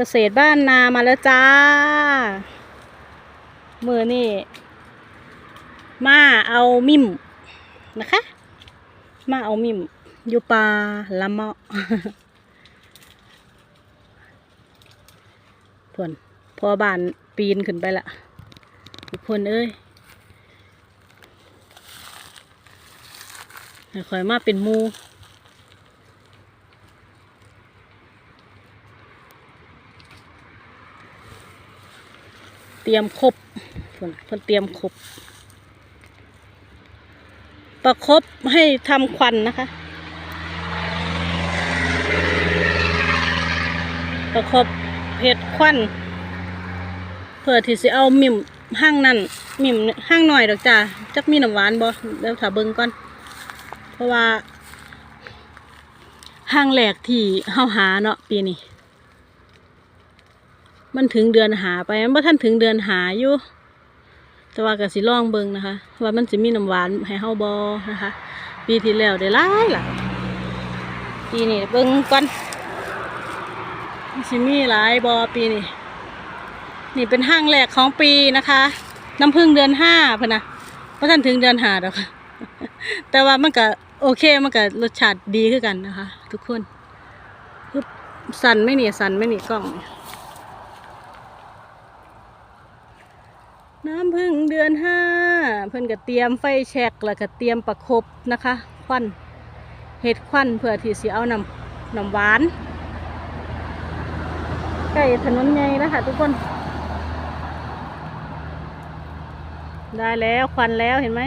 กษตรบ้านนามาแล้วจ้า มือนี่มาเอามิมนะคะ มาเอามิมอยู่ปลาละเมาะพวนพอบานปีนขึ้นไปละทุกคนเอ้ยคอยมาเป็นมู รียมครบเพิ่นเพิ่นเตรียมครบประครบให้ทำควันนะคะ ประครบเห็ดควันเพื่อที่สิเอามิมห้างนั่นมิมห้างหน่อยดอกจ้าจักมีน้ำหวานบ่เดี๋ยวถ้าเบิ่งก่อน เพราะว่าห้างแหลกที่เฮาหาเนาะปีนี้ มันถึงเดือนหาไปมันบ่ทันถึงเดือนหาอยู่ แต่ว่าก็สิลองเบิ่งนะคะ ว่ามันสิมีน้ำหวานให้เฮาบ่นะคะ ปีที่แล้วได้หลายหลายปีนี้เบิ่งก่อนมันสิมีหลายบ่ปีนี้นี่เป็นห้างแรกของปีนะคะ น้ำพึ่งเดือนห้าเพิ่นนะบ่ทันถึงเดือนหาดอกค่ะแต่ว่ามันก็โอเคมันก็รสชาติดีคือกันนะคะ ทุกคนสั่นไม่นี่สั่นไม่นี่กล้องน้ น้ำพึ่งเดือนห้าเพื่อนก็เตรียมไฟแช็กแล้วก็เตรียมประคบนะคะควันเห็ดควันเพื่อที่สีเอาน้ำน้ำหวานใกล้ถนนใหญ่แล้วค่ะทุกคน ได้แล้วควันแล้วเห็นไหม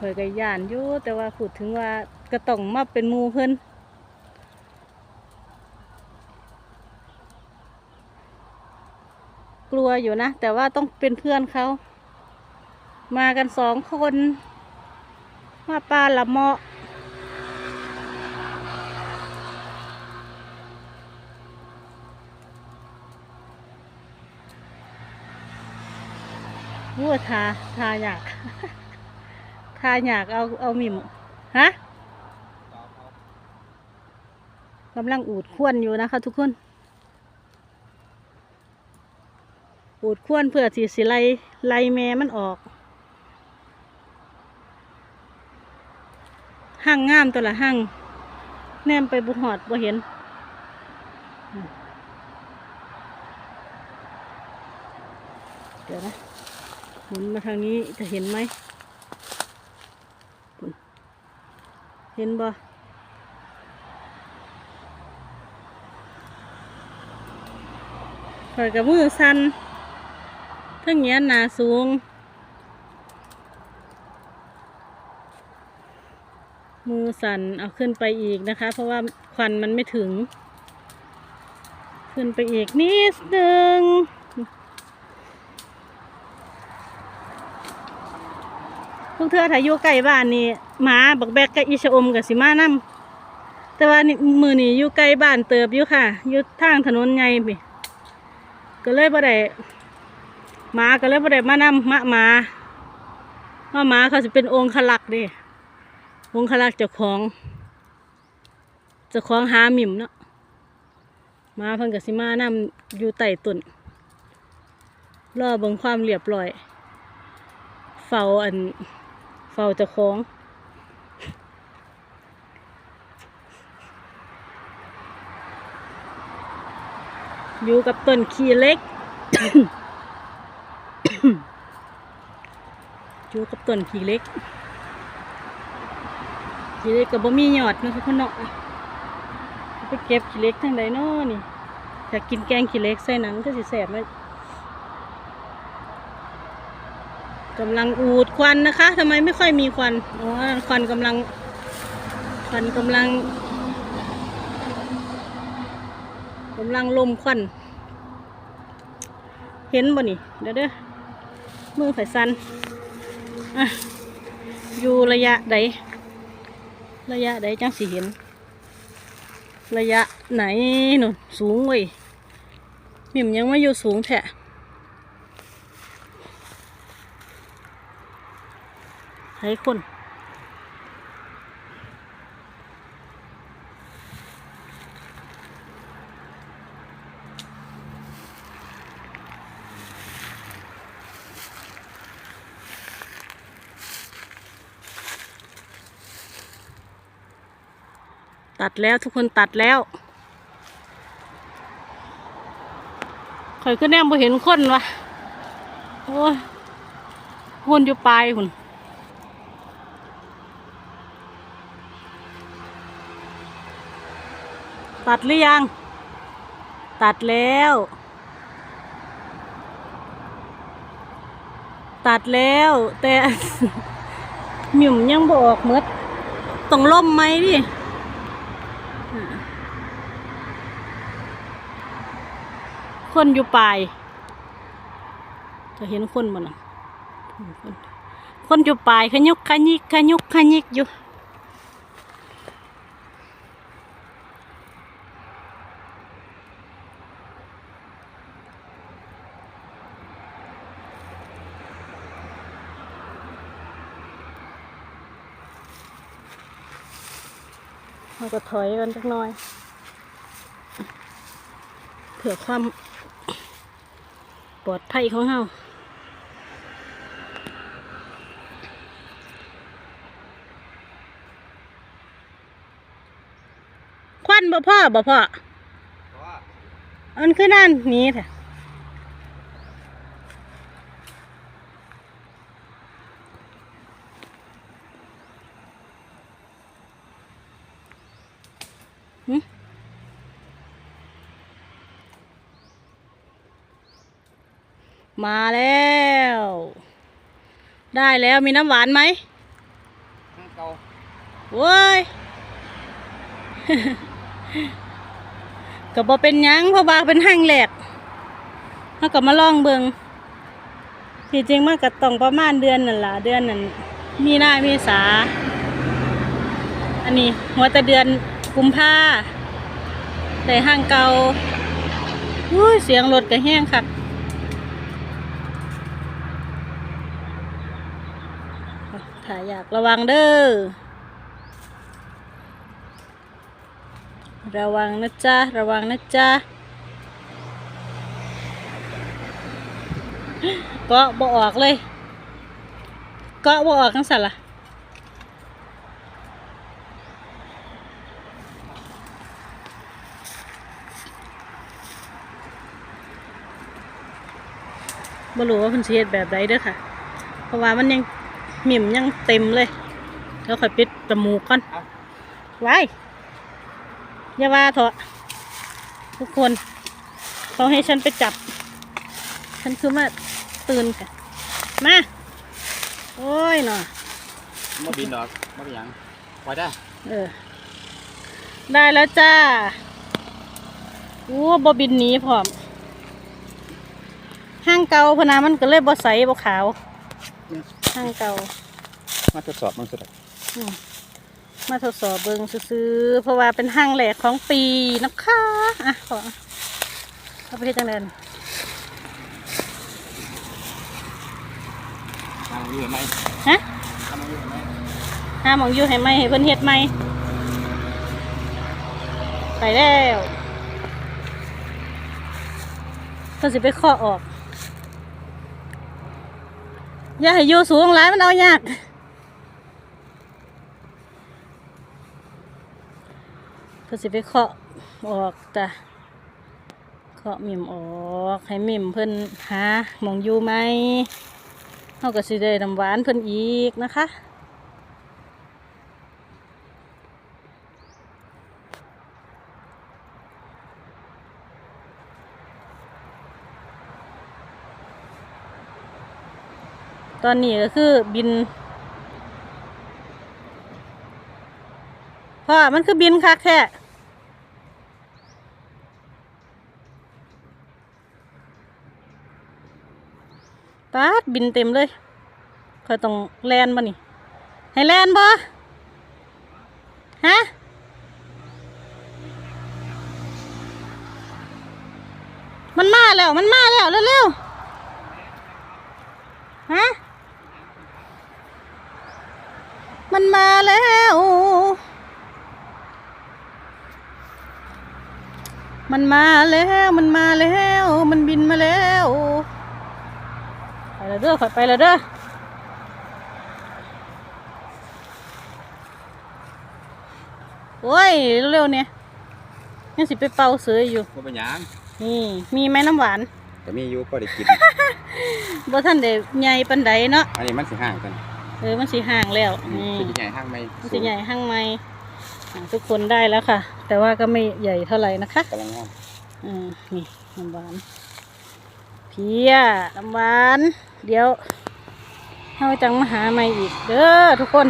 เผยกย่านอยู่แต่ว่าพูดถึงว่าก็ต้องมาเป็นมูเพิ่นกลัวอยู่นะ แต่ว่าต้องเป็นเพื่อนเขา มากันสองคน มาปลาละเมาะวัวทาทาอยาก ทาอยากเอาเอามิมฮะกำลังอูดควนอยู่นะคะ ทุกคน อูดควนเพื่อสีสิไลไลแม่มันออกห้างงามตัวละห้างแนมไปบุหอดบ่เห็นเดี๋ยวนะหมุนมาทางนี้จะเห็นไหม เห็นบ่คอยกับมือสันเทั้งเงี้ยหนาสูง มือสั่นเอาขึ้นไปอีกนะคะ เพราะว่าควันมันไม่ถึง ขึ้นไปอีกนิดนึง พวกเธอถ้าอยู่ใกล้บ้านนี่หมาบักแบกกับอีชะอมกับสิมานํแต่ว่านี่มือนี่อยู่ใกล้บ้านเติบอยู่ค่ะอยู่ทางถนนใหญ่พี่ก็เลยบ่ได้หมาก็เลยบ่ได้มานำมะหมาว่าหมาเขาจะเป็นองค์ขลักดิวงค์ขลักเจ้าของเจ้าของหาหมิ่มเนาะมาเพิ่นกับสิมานำอยู่ใต้ต้นรอเบิ่งความเรียบร้อยเฝ้าอัน ฝ้าเจ้าของ อยู่กับต้นขี้เล็ก อยู่กับต้นขี้เล็กขี้เล็กกับบ่มีหยอดเนาะทุกคนเนาะไปเก็บขี้เล็กทางใดเนาะนี่อยากกินแกงขี้เล็กใส่หนังก็สิแสบเลย กำลังอูดควันนะคะทำไมไม่ค่อยมีควันอ๋อควันกำลังควันกำลังกำลังลมควันเห็นบ่นี่เดี๋ยวเด้อมือไฟสันอะอยู่ระยะใดระยะใดจังสิเห็น ระยะไหนหนุนสูงเว้ยมิมยังไม่อยู่สูงแท้ ให้คนตัดแล้วทุกคนตัดแล้วคอยก็แนมบ่เห็นคนวะโอ้ยคนอยู่ปลายหุ่น ตัดหรือยัง ตัดแล้ว ตัดแล้ว แต่หมิ่มยังบออกหมดต้องล่มไหมดิคนอยู่ปลายจะเห็นคนบ่นะคนอยู่ปลายขยุกขยิกขยุกขยิกอยู่ เราก็ถอยกันสักหน่อยเผื่อความปลอดภัยของเราควันบ่พ่อบ่พ่ออันคือนั่นหนี้แท้ มาแล้ว ได้แล้วมีน้ำหวานไหมข้างเก่าโว้ยก็บ่เป็นยังเพราะว่าเป็นห้างแหลกเฮาก็มาล่องเบิงที่จริงมันก็ต้องประมาณเดือนนั่นล่ะเดือนนั้นมีหน้าเมษาอันนี้หัวแต่เดือนกุมภาแต่ห้างเก่าเสียงรถก็แห้งคัก ถ้าอยากระวังเด้อ ระวังนะจ๊ะ ระวังนะจ๊ะเกาะบ่ออกเลยเกาะบ่ออกทั้งสันล่ะบ่รู้ว่าเพิ่นสิเฮ็ดแบบใดเด้อค่ะ เพราะว่ามันยัง หมิ่มยังเต็มเลยแล้วค่อยปิดจมูกก่อนไว้อย่าว่าเถอะทุกคนเขาให้ฉันไปจับ ฉันคือมาตื่นค่ะมา โอ้ยหนอมาบินดอกมาเป็นหยังปล่อยได้เออ ได้แล้วจ้าโอ้บบินหนีพร้อมห้างเก่าพะนามันก็เลยบ่ใสบ่ขาว ห้างเก่า มาทดสอบมันสุดอืมมาทดสอบเบิงซื้อๆเพราะว่าเป็นห้างแหลกของปีนะคะอะขอเอาไปเฮ็ดจังเดินทางอยู่เห็นไหมฮะทางอยู่เห็นไหมหาหมองอยู่ให้ไหมให้เพิ่นเฮ็ดไหมไปแล้วเพิ่นสิไปเคาะออก อย่าให้อยู่สูงหลายมันเอายากเพื่อสิไปเคาะออกจ้ะเคาะมิมออกให้มิมเพิ่นหามองอยู่ไหมเขาก็สิได้น้ำหวานเพิ่นอีกนะคะ ตอนนี้ก็คือบินพ่อมันคือบินคักแค่ปาดบินเต็มเลยคอยต้องแลนบ่นี่ ให้แลนบ่ฮะมันมาแล้ว มันมาแล้ว เร็วๆ ฮะ มันมาแล้ว มันมาแล้วมันมาแล้ว มันบินมาแล้วไปแล้วเด้อขอยไปแล้วเด้อโอ้ยเร็วๆเนี่ยยังสิไปเป่าเสืออยู่บ่เป็นหยังนี่มีไหมน้ำหวานแต่มีอยู่ก็ได้กิน บ่ท่านได้ใหญ่ปันใดเนาะอันนี้มันสิห่างกัน เออมันสิห่างแล้วอืนี่มเป็นใหญ่ห่างไหมมันสิใหญ่ห่างไหมอะทุกคนได้แล้วค่ะ แต่ว่าก็ไม่ใหญ่เท่าไหร่นะคะกำลังงามอืมนี่น้ำหวานเพียน้ำหวาน เดี๋ยวเฮาจังมาหาใหม่อีก เด้อทุกคน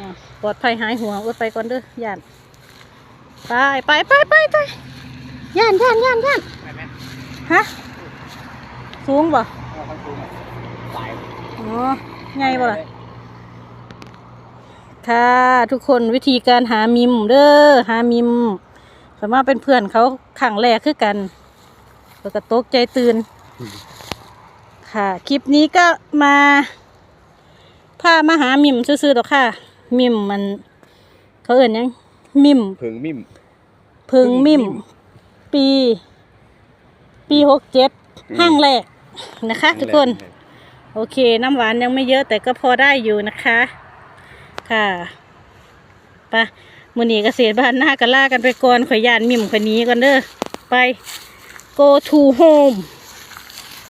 อะปลอดภัยหายห่วงอดไปก่อนเด้อย่านไปไปไปไปไปย่านย่านย่านย่านไปไหมฮะสูงบ่เอาเข้าซูมสายอ๋อ ไงบ่ล่ะ ค่ะทุกคนวิธีการหามิมเด้อหามิมสามารถเป็นเพื่อนเขาขังแรกคือกันแล้วก็ตกใจตื่น ค่ะ คลิปนี้ก็มาพามาหามิมซื่อๆดอกค่ะ มิมมัน เขาเอ่นหยัง มิมเพิงมิ่มเพึงมิม ปี ปีหกเจ็ดห้างแรกนะคะ ทุกคน โอเค น้ำหวานยังไม่เยอะแต่ก็พอได้อยู่นะคะ ค่ะไปะมือนีเกษตรบ้านหน้ากันล่ากันไปก่อนขอยยานมิมขอยหนี้ก่อนเด้อไป go to home